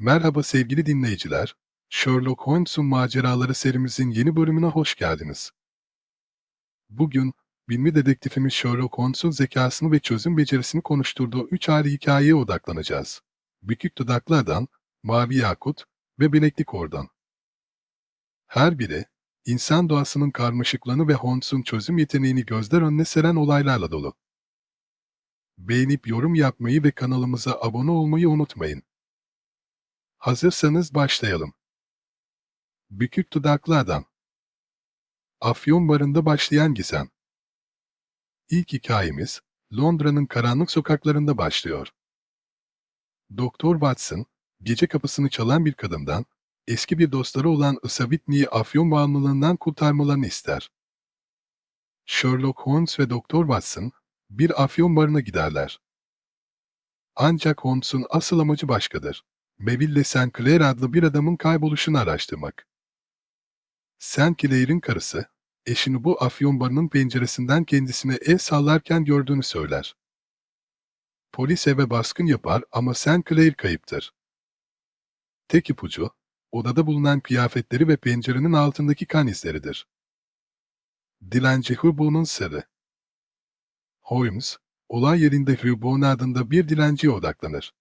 Merhaba sevgili dinleyiciler. Sherlock Holmes'un maceraları serimizin yeni bölümüne hoş geldiniz. Bugün, bilmi dedektifimiz Sherlock Holmes'un zekasını ve çözüm becerisini konuşturduğu üç ayrı hikayeye odaklanacağız. Bükük Dudaklı Adam, Mavi Yakut ve Bilekli Kordon. Her biri, insan doğasının karmaşıklığını ve Holmes'un çözüm yeteneğini gözler önüne seren olaylarla dolu. Beğenip yorum yapmayı ve kanalımıza abone olmayı unutmayın. Hazırsanız başlayalım. Bükük dudaklı adam. Afyon barında başlayan gizem. İlk hikayemiz, Londra'nın karanlık sokaklarında başlıyor. Doktor Watson, gece kapısını çalan bir kadından, eski bir dostları olan Isa Whitney'i afyon bağımlılığından kurtarmalarını ister. Sherlock Holmes ve Doktor Watson, bir afyon barına giderler. Ancak Holmes'un asıl amacı başkadır. Melville St. Clair adlı bir adamın kayboluşunu araştırmak. St. Clair'in karısı, eşini bu afyon barının penceresinden kendisine el sallarken gördüğünü söyler. Polis eve baskın yapar ama St. Clair kayıptır. Tek ipucu, odada bulunan kıyafetleri ve pencerenin altındaki kan izleridir. Dilenci Hubo'nun sırrı Holmes, olay yerinde Hubon adında bir dilenciye odaklanır.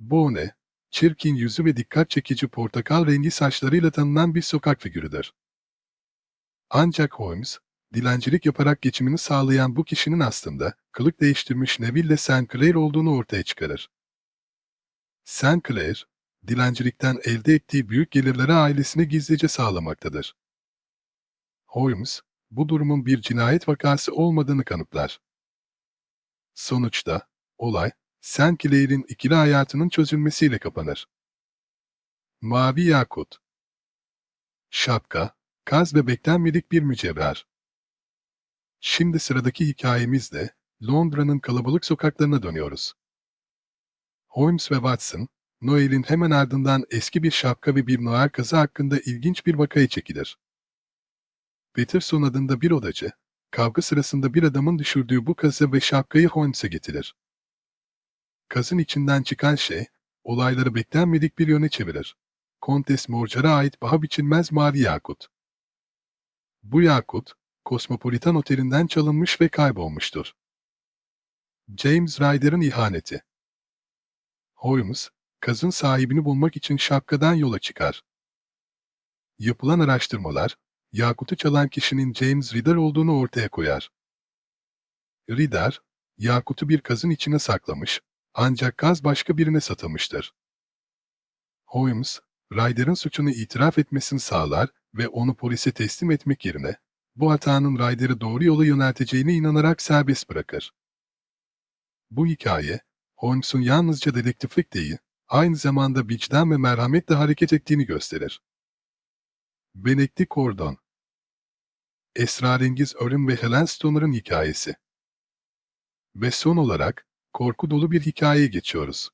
Boone, çirkin yüzü ve dikkat çekici portakal rengi saçlarıyla tanınan bir sokak figürüdür. Ancak Holmes, dilencilik yaparak geçimini sağlayan bu kişinin aslında kılık değiştirmiş Neville St. Clair olduğunu ortaya çıkarır. St. Clair, dilencilikten elde ettiği büyük gelirleri ailesine gizlice sağlamaktadır. Holmes, bu durumun bir cinayet vakası olmadığını kanıtlar. Sonuçta, olay, Clair'in ikili hayatının çözülmesiyle kapanır. Mavi Yakut Şapka, kaz ve beklenmedik bir mücevher. Şimdi sıradaki hikayemizde Londra'nın kalabalık sokaklarına dönüyoruz. Holmes ve Watson, Noel'in hemen ardından eski bir şapka ve bir Noel kazı hakkında ilginç bir vakaya çekilir. Peterson adında bir odacı, kavga sırasında bir adamın düşürdüğü bu kazı ve şapkayı Holmes'e getirir. Kazın içinden çıkan şey, olayları beklenmedik bir yöne çevirir. Kontes Morcar'a ait paha biçilmez mavi yakut. Bu yakut, Kosmopolitan Oteli'nden çalınmış ve kaybolmuştur. James Ryder'ın ihaneti Holmes, kazın sahibini bulmak için şapkadan yola çıkar. Yapılan araştırmalar, Yakut'u çalan kişinin James Ryder olduğunu ortaya koyar. Ryder, Yakut'u bir kazın içine saklamış, ancak kaz başka birine satılmıştır. Holmes, Ryder'ın suçunu itiraf etmesini sağlar ve onu polise teslim etmek yerine, bu hatanın Ryder'ı doğru yola yönelteceğine inanarak serbest bırakır. Bu hikaye, Holmes'un yalnızca dedektiflik değil, aynı zamanda vicdan ve merhametle hareket ettiğini gösterir. Benekli Kordon Esrarengiz Ölüm ve Helen Stoner'ın hikayesi Ve son olarak, korku dolu bir hikayeye geçiyoruz.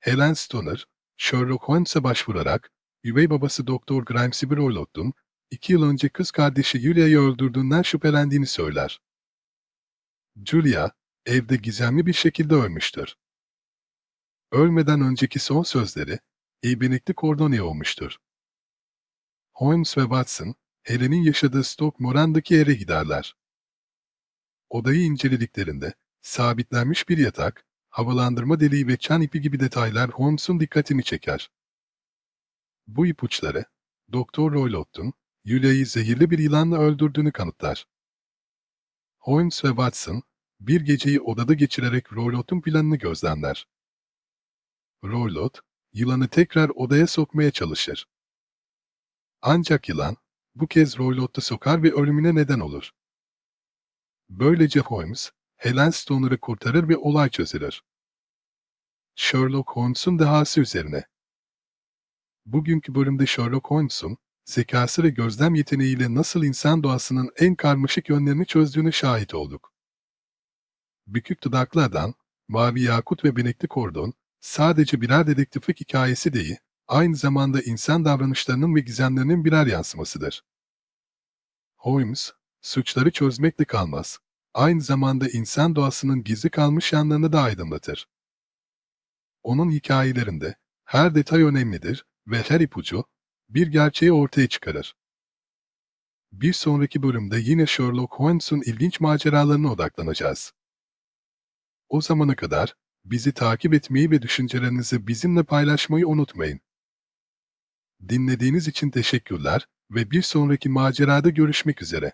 Helen Stoner, Sherlock Holmes'e başvurarak, üvey babası Doktor Grimes'i Brolot'un, iki yıl önce kız kardeşi Julia'yı öldürdüğünden şüphelendiğini söyler. Julia, evde gizemli bir şekilde ölmüştür. Ölmeden önceki son sözleri, eğbenekli kordone olmuştur. Holmes ve Watson, Helen'in yaşadığı Stoke Moran'daki yere giderler. Odayı incelediklerinde, sabitlenmiş bir yatak, havalandırma deliği ve çan ipi gibi detaylar Holmes'un dikkatini çeker. Bu ipuçları, Doktor Roylott'un, Julia'yı zehirli bir yılanla öldürdüğünü kanıtlar. Holmes ve Watson, bir geceyi odada geçirerek Roylott'un planını gözlemler. Roylott, yılanı tekrar odaya sokmaya çalışır. Ancak yılan, bu kez Roylott'u sokar ve ölümüne neden olur. Böylece Holmes, Helen Stoner'ı kurtarır ve olay çözülür. Sherlock Holmes'un dehası üzerine. Bugünkü bölümde Sherlock Holmes'un, zekası ve gözlem yeteneğiyle nasıl insan doğasının en karmaşık yönlerini çözdüğünü şahit olduk. Bükük dudaklı adam, mavi yakut ve benekli kordon, sadece birer dedektiflik hikayesi değil, aynı zamanda insan davranışlarının ve gizemlerinin birer yansımasıdır. Holmes, suçları çözmekle kalmaz, aynı zamanda insan doğasının gizli kalmış yanlarını da aydınlatır. Onun hikayelerinde her detay önemlidir ve her ipucu bir gerçeği ortaya çıkarır. Bir sonraki bölümde yine Sherlock Holmes'un ilginç maceralarına odaklanacağız. O zamana kadar bizi takip etmeyi ve düşüncelerinizi bizimle paylaşmayı unutmayın. Dinlediğiniz için teşekkürler ve bir sonraki macerada görüşmek üzere.